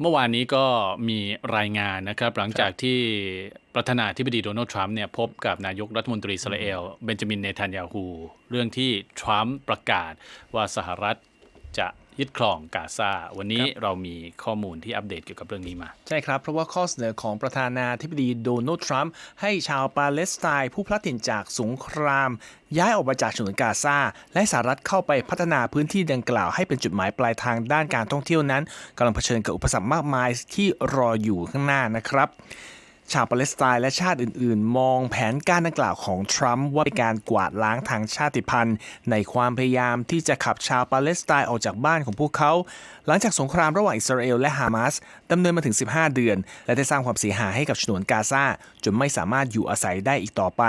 เมื่อวานนี้ก็มีรายงานนะครับ หลังจากที่ประธานาธิบดีโดนัลด์ทรัมป์เนี่ยพบกับนายกรัฐมนตรีอิสราเอลเบนจามินเนทันยาฮู เรื่องที่ทรัมป์ประกาศว่าสหรัฐจะ ยึดครองกาซา วันนี้เรามีข้อมูลที่อัปเดตเกี่ยวกับเรื่องนี้มา ใช่ครับ เพราะว่าข้อเสนอของประธานาธิบดีโดนัลด์ทรัมป์ให้ชาวปาเลสไตน์ผู้พลัดถิ่นจากสงคราม ย้ายออกมาจากฉนวนกาซา และสหรัฐเข้าไปพัฒนาพื้นที่ดังกล่าวให้เป็นจุดหมายปลายทางด้านการท่องเที่ยวนั้นกำลังเผชิญกับอุปสรรคมากมายที่รออยู่ข้างหน้านะครับ ชาวปาเลสไตน์และชาติอื่นๆ มองแผนการดังกล่าวของทรัมป์ว่าเป็นการกวาดล้างทางชาติพันธุ์ ในความพยายามที่จะขับชาวปาเลสไตน์ออกจากบ้านของพวกเขา หลังจากสงครามระหว่างอิสราเอลและฮามาสดำเนินมาถึง 15 เดือน และได้สร้างความเสียหายให้กับฉนวนกาซาจนไม่สามารถอยู่อาศัยได้อีกต่อไป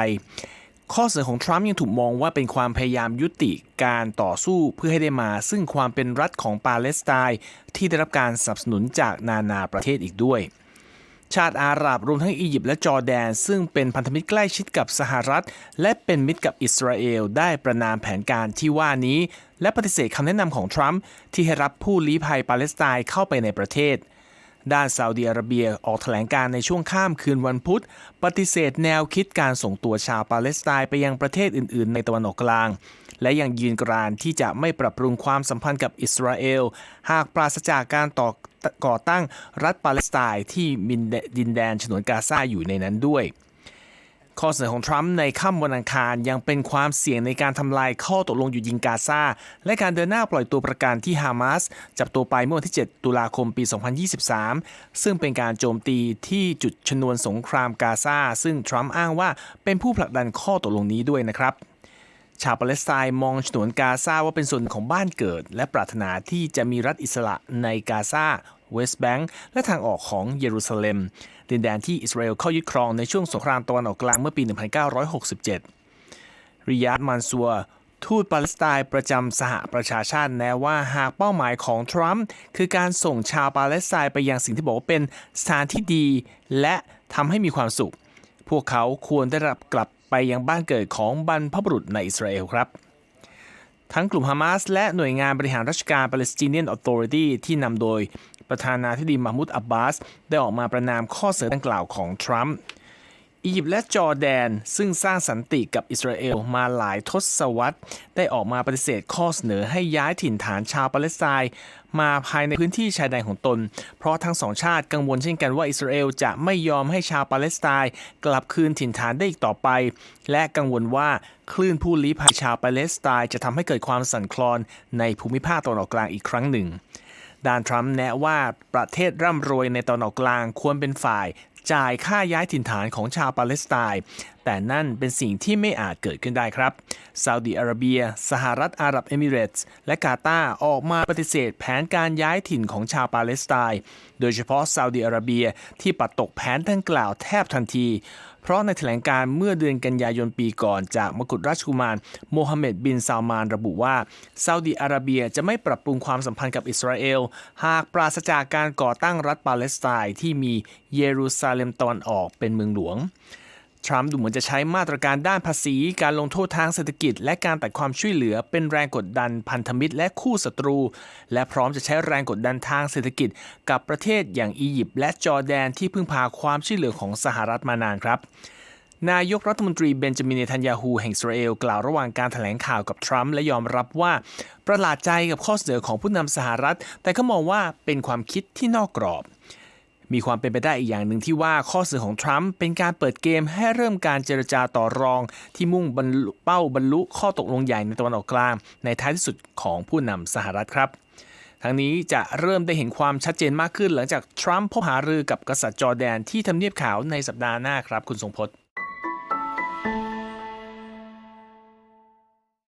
ข้อเสนอของทรัมป์ยังถูกมองว่าเป็นความพยายามยุติการต่อสู้เพื่อให้ได้มา ซึ่งความเป็นรัฐของปาเลสไตน์ที่ได้รับการสนับสนุนจากนานาประเทศอีกด้วย ชาติอาหรับรวมทั้งอียิปต์และจอร์แดน ซึ่งเป็นพันธมิตรใกล้ชิดกับสหรัฐ และเป็นมิตรกับอิสราเอลได้ประนามแผนการที่ว่านี้ และปฏิเสธคำแนะนำของทรัมป์ที่ให้รับผู้ลี้ภัยปาเลสไตน์เข้าไปในประเทศ ด้านซาอุดิอาระเบียออกแถลงการในช่วงข้ามคืนวันพุธ ปฏิเสธแนวคิดการส่งตัวชาวปาเลสไตน์ไปยังประเทศอื่น ๆ ในตะวันออกกลางและยังยืนกรานที่จะไม่ปรับปรุงความสัมพันธ์กับอิสราเอล หากปราศจากการต่อ ก่อตั้งรัฐปาเลสไตน์ที่มินดินแดนฉนวนกาซาอยู่ในนั้นด้วย ข้อเสนอของทรัมป์ในค่ำวันอังคารยังเป็นความเสี่ยงในการทำลายข้อตกลงหยุดยิงกาซาและการเดินหน้าปล่อยตัวประกันที่ฮามาสจับตัวไปเมื่อวันที่ 7 ตุลาคมปี 2023 ซึ่งเป็นการโจมตีที่จุดชนวนสงครามกาซาซึ่งทรัมป์อ้างว่าเป็นผู้ผลักดันข้อตกลงนี้ด้วยนะครับ ชาวปาเลสไตน์มองฉนวนกาซาว่าเป็นส่วนของบ้านเกิด และปรารถนาที่จะมีรัฐอิสระในกาซาเวสต์แบงก์และทางออกของเยรูซาเล็ม ดินแดนที่อิสราเอลเข้ายึดครองในช่วงสงครามตะวันออกกลางเมื่อปี 1967 ริยาดมันซัวทูตปาเลสไตน์ประจำสหประชาชาติแนะว่าหากเป้าหมายของทรัมป์คือการส่งชาวปาเลสไตน์ไปยังสิ่งที่บอกว่าเป็นสถานที่ดี และทำให้มีความสุข พวกเขาควรได้รับกลับ ไปยังบ้านเกิดของบรรพบุรุษในอิสราเอลครับ ทั้งกลุ่มฮามาสและหน่วยงานบริหารราชการ Palestinian Authority ที่นำโดยประธานาธิบดีมามุดอับบาส ได้ออกมาประนามข้อเสนอดังกล่าวของทรัมป์ อียิปต์และจอร์แดน ซึ่งสร้างสันติกับอิสราเอลมาหลายทศวรรษ ได้ออกมาปฏิเสธข้อเสนอให้ย้ายถิ่นฐานชาวปาเลสไตน์มาภายในพื้นที่ชายแดนของตน เพราะทั้งสองชาติกังวลเช่นกันว่าอิสราเอลจะไม่ยอมให้ชาวปาเลสไตน์กลับคืนถิ่นฐานได้อีกต่อไป และกังวลว่าคลื่นผู้ลี้ภัยชาวปาเลสไตน์จะทำให้เกิดความสั่นคลอนในภูมิภาคตะวันออกกลางอีกครั้งหนึ่ง ด้านทรัมป์แนะว่าประเทศร่ำรวยในตอนออกกลางควรเป็นฝ่ายจ่ายค่าย้ายถิ่นฐานของชาวปาเลสไตน์แต่นั่นเป็นสิ่งที่ไม่อาจเกิดขึ้นได้ครับซาอุดิอาระเบีย สหรัฐอาหรับเอมิเรตส์และกาตาร์ออกมาปฏิเสธแผนการย้ายถิ่นของชาวปาเลสไตน์โดยเฉพาะซาอุดิอาระเบียที่ปัดตกแผนดังกล่าวแทบทันที เพราะในแถลงการเมื่อเดือนกันยายนปีก่อนจากมกุฎราชกุมารโมฮัมเหม็ดบินซาลมานระบุว่าซาอุดิอาระเบียจะไม่ปรับปรุงความสัมพันธ์กับอิสราเอล หากปราศจากการก่อตั้งรัฐปาเลสไตน์ที่มีเยรูซาเล็มตะวันออกเป็นเมืองหลวง ทรัมป์ดูเหมือนจะใช้มาตรการด้านภาษี การลงโทษทางเศรษฐกิจ และการตัดความช่วยเหลือเป็นแรงกดดันพันธมิตรและคู่ศัตรู และพร้อมจะใช้แรงกดดันทางเศรษฐกิจ กับประเทศอย่างอียิปต์และจอร์แดนที่พึ่งพาความช่วยเหลือของสหรัฐมานานครับนายกรัฐมนตรีเบนจามินเนทันยาฮูแห่งอิสราเอลกล่าวระหว่างการแถลงข่าวกับทรัมป์และยอมรับว่า ประหลาดใจกับข้อเสนอของผู้นำสหรัฐ แต่ก็มองว่าเป็นความคิดที่นอกกรอบ มีความเป็นไปได้อีกอย่างหนึ่งที่ว่าข้อเสนอของทรัมป์เป็นการเปิดเกมให้เริ่มการเจรจาต่อรอง ที่มุ่งบรรลุเป้าบรรลุข้อตกลงใหญ่ในตะวันออกกลาง ในท้ายที่สุดของผู้นำสหรัฐครับทั้งนี้จะเริ่มได้เห็นความชัดเจนมากขึ้นหลังจากทรัมป์พบหารือกับกษัตริย์จอร์แดนที่ทำเนียบขาวในสัปดาห์หน้าครับคุณทรงพจน์